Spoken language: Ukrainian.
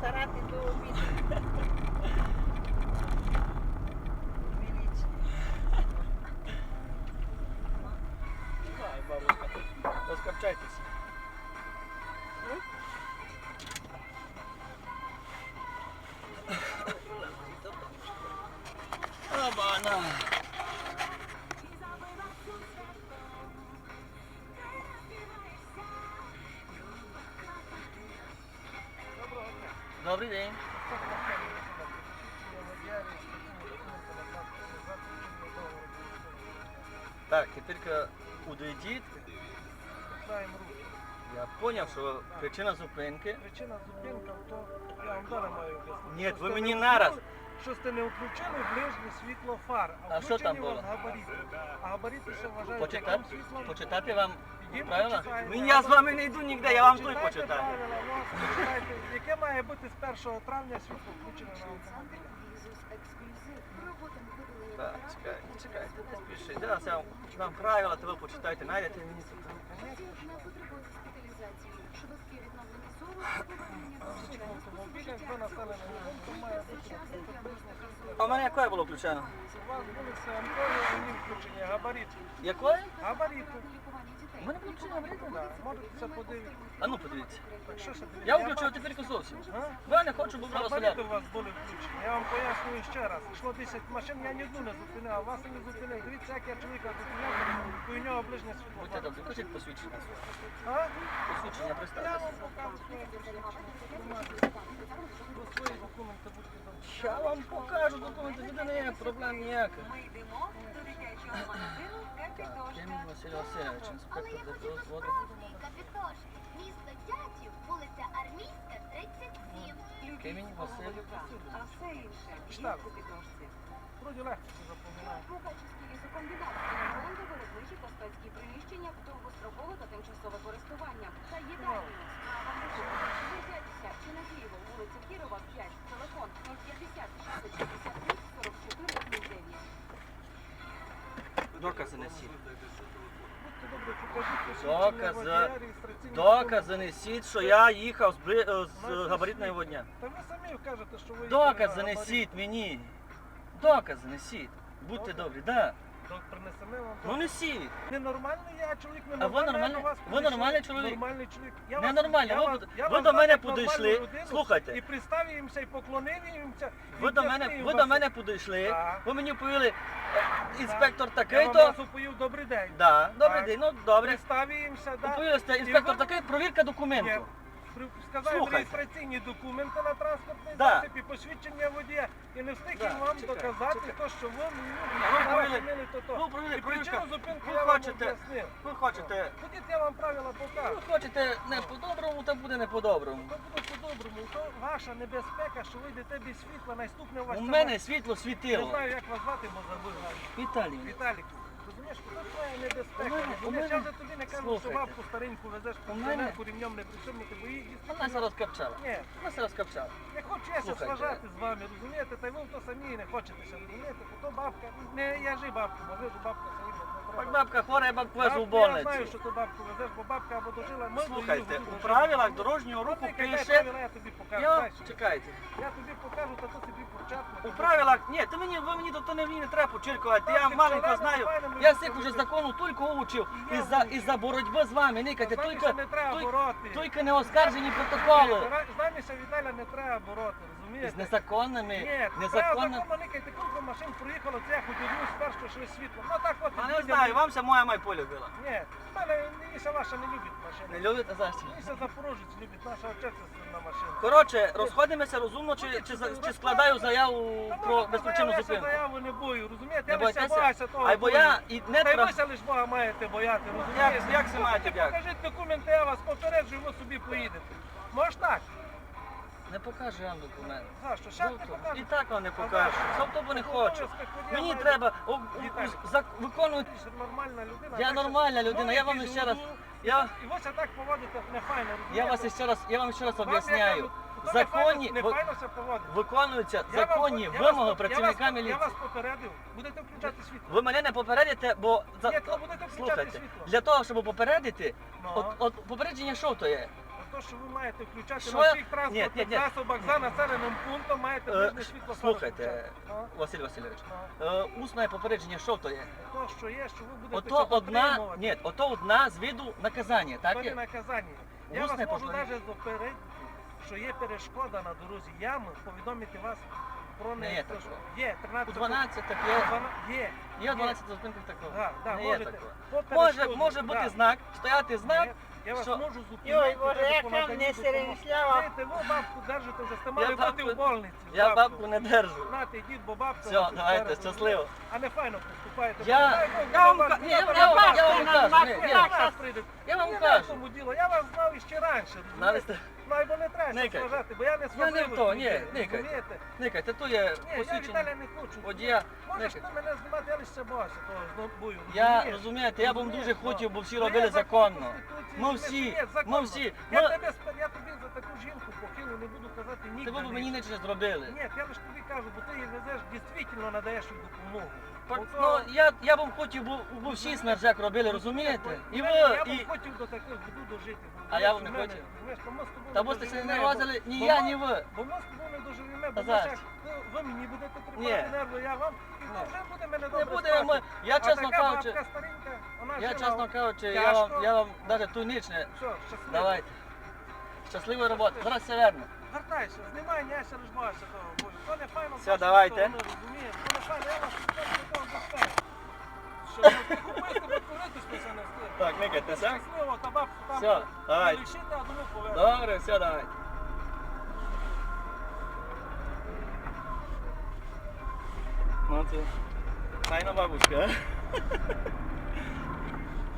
старати до обіду. Міліція. Ай, бабушка, розкопчайтеся. Обана. Добрий день. Так, тепер удойдіть. Даємо руку. Я поняв, що причина зупинки. Причина зупинка в тому, я вам зараз маю об'яснити. Ні, ви мені нараз. Щось ти не включили ближнє світло фар, а, А що там було? габарити. А габарити ще вважають Почитати, почитати вам Правила? почитайте. Я з вами не йду ніде, я вам той почитаю. Яке має бути з 1 травня світло включено на автомобілі? Так, чекайте, чекайте, не спішіть. Зараз я вам дам правила, то ви почитайте, знайдете мені тут. Потребує госпіталізації, швидке відновлення А в мене якое було включено? У вас ампули, вони включені, габарити. Якое? Габарити. Лікування дітей. У мене було включено габарити? Да, можете це подивитися. А ну подивіться. Так що Я включив тепер зовсім. Я не хочу, бо брала Габарити у вас були включені. Я вам пояснюю ще раз. Йшло 10 машин, я ні одну не зупиняв, а вас не зупинив. Дивіться, як я чоловіка зупиняв, то у нього ближнє світло. Будьте добрі, кажіть посвідчення. А? Посвідчення Я вам покажу Я вам покажу документи, буде ніяк, проблем ніяких. Ми йдемо до дитячого магазину Капітошка. Василь Васильович, інспектор Держводу. Капітошки. Місто Тячів, вулиця Армійська, 37. Кемінь Василь. А все інше Штаб. є Капітошці. Вроді легко це запам'ятаю. Мукачівський лісокомбінат. Оренди виробничі та спецькі приміщення, довгострокове та тимчасове користування. Та їдальні. Справа Звертайтеся чи на Києво, вулиця Кірова, 5, телефон 050 663 44 09. Докази несіть. Докази. Докази несіть, що я їхав з, бри- з габаритної водня. Та ви самі кажете, що ви... Докази несіть мені. Докази несіть. Будьте добрі, да. Принесемо вам. Ну несіть. Ненормальний я чоловік, А ви нормальний? Ви нормальний чоловік? Нормальний чоловік. Я Не вас- нормальний. я Ви, вас- я ви вас до мене знаю як підійшли. нормальну людину Слухайте. І представився, і поклонився. Ви до мене, ви до мене підійшли. Так. Ви мені повіли, е, інспектор Я такий вам то. раз добрий день. Да, добрий Так. день, ну добре. Представився, да. Повілися, інспектор такий, провірка Ні, документу. Сказав Слухайте. реєстраційні документи на транспортний Да. засіб і посвідчення водія. І не встиг Да, він вам чекай, доказати чекай. то, що ви мені Ви вчинили то то. ви провели І причину зупинки Ви я вам хочете- об'яснив. Ви хочете, Ходіть, я вам правила покажу. ви хочете не по-доброму, то буде не по-доброму. То буде по-доброму. То ваша небезпека, що ви йдете без світла, наступне у вас У це мене світло Не світило. знаю, як вас звати, бо забув. Віталій, Віталік, мене- я вже тобі не кажу, що Слухайте. стареньку везеш по мене- мене... не причомнити, бо її вона се розкопчала. Ні, Вона се розкопчала. не хочу я Слухайте. сважати з вами, розумієте? Та й ви то самі не хочете ще, розумієте? То бабка, не я жи бабку, бо ви ж бабка самі Так бабка хвора, я бабку везу в Бабку, Я знаю, больницю. що ти бабку везеш, бо бабка або дожила, ми Слухайте, у правилах дорожнього руху пише. я тобі покажу. Я, сюди. чекайте. Я тобі покажу, та то собі початку. У правилах, ні, ти мені, ви мені то не, мені не треба почеркувати, я маленько знаю. Я всіх уже закону тільки учив. Я Із-за, вивчив. із-за боротьби з вами, никайте, Знаєш, тільки, що не треба тільки, бороти. тільки не оскаржені протоколи. Знаєш, Віталя не треба бороти, розумієте? З незаконними, Ні, треба незаконними. законно никайте, кілька машин проїхало, це я хоч спершу йшли світло. Ну так от. А не людям- знаю, вам вся моя май полюбила. Ні, в мене Ніша ваша не любить Не машини. любите за що? Ніша Запорожець любить, наша отець на машину. Коротше, розходимося розумно, чи, чи, за- чи складаю заяву Та про може, безпричинну я зупинку. заяву не бою, розумієте? Не Я лише боїтеся? боюся того. А бо я і не Та й ви ще лиш Бога маєте бояти, розумієте? як це маєте Покажіть, як? Покажіть документи, я вас попереджую, ви собі поїдете. Може так? Не покажу вам документ. За що? Щас не покажу. І так вам не покажу. що? Тобто не хочу. Мені треба о, виконувати. Ти ж нормальна людина. Я нормальна людина, я вам ще раз. Я, І ось так поводите не файно, я вас ще раз, я вам ще раз об'ясняю. Законні, ви- файно себе поводите. виконуються Я вам- законні я вас- вимоги я вас- Я міліції. вас попередив. Будете включати світло. Ви мене не попередите, бо за Ні, то будете включати слухайте, світло. для того, щоб попередити, Ну. от, от попередження що то є? То, що ви маєте включати Що на я- всіх Ні, транспортних ні, ні. засобах за населеним пунктом, маєте Е, ближнє світло. Слухайте, Василь Васильович, е, усне попередження, що то є? То, що є, що ви будете Ото це одна, дотримувати. ні, ото одна з виду наказання, так не є? наказання. Я вас Усне можу попередження. навіть запередити, що є перешкода на дорозі ями, повідомити вас про Не є такого. Є, 13 У 12 так є. Є. Є 12 зупинках такого. Да, да, Не є можете. такого. По Може, може бути да. знак, стояти знак. Є. Я вас що- можу зупинити. Йой, Боже, даже як по там наданню допомоги. Знаєте, ви бабку держите вже, мали Я бути бабку- в больниці. з Я бабкою. бабку не держу. Знати, дід, бо бабка... Все, вас давайте, зараз- щасливо. А не файно поступаєте. Я- Я вам я- я вам- я вам на кажу, нас ні, я- на нас прийде. Я вам Ні, не тому діло, я вас знав іще раніше. Навіть-? Ну, або не треба щось бо я не Я не в то, ні. Розумієте? Никайте, то є Ні, я посвідчення не хочу. водія. Можеш ти мене знімати, я лише боюся того з бою. Я розумієте, я б вам дуже хотів, ну. бо всі Ну, робили законно. Ми всі, ми всі. Я Ми- тебе спер- я тобі за таку жінку покину, не буду казати ні. Ти ви б мені нічого не зробили. Ні, я лише тобі кажу, бо ти її везеш, дійсно надаєш їй допомогу. Бо ну, я, я б хотів, бо, бо всі смерджак робили, розумієте? І ви, Я б і... хотів до таких буду дожити. А я б не хотів. Та не ви сте не доживемо, ні я, ні ви. Бо ми з тобою не доживемо, бо ми ще- ви, ви мені будете Ні. тріпати нерви, я вам, і то вже буде мене Не добре спати. Я А чесно така кажучи, бабка старенька, вона я жила- чесно кажучи, я вам, я вам навіть ту ніч не. Все, щасливо. Давайте. Щасливої роботи. Зараз все верну. Вертайся, знімай, не ще лиш того бою. То не файно Все, давайте. сторони, розумієш? То не файно, я вас підтримую до того безпеки. Що ви купуєте, курити щось, а не встиг. Так, никайте, Щасливо, та бабку там Все, давай. лишити, а дому повернути. Добре, все, давай. Ну це. Файна бабушка, а?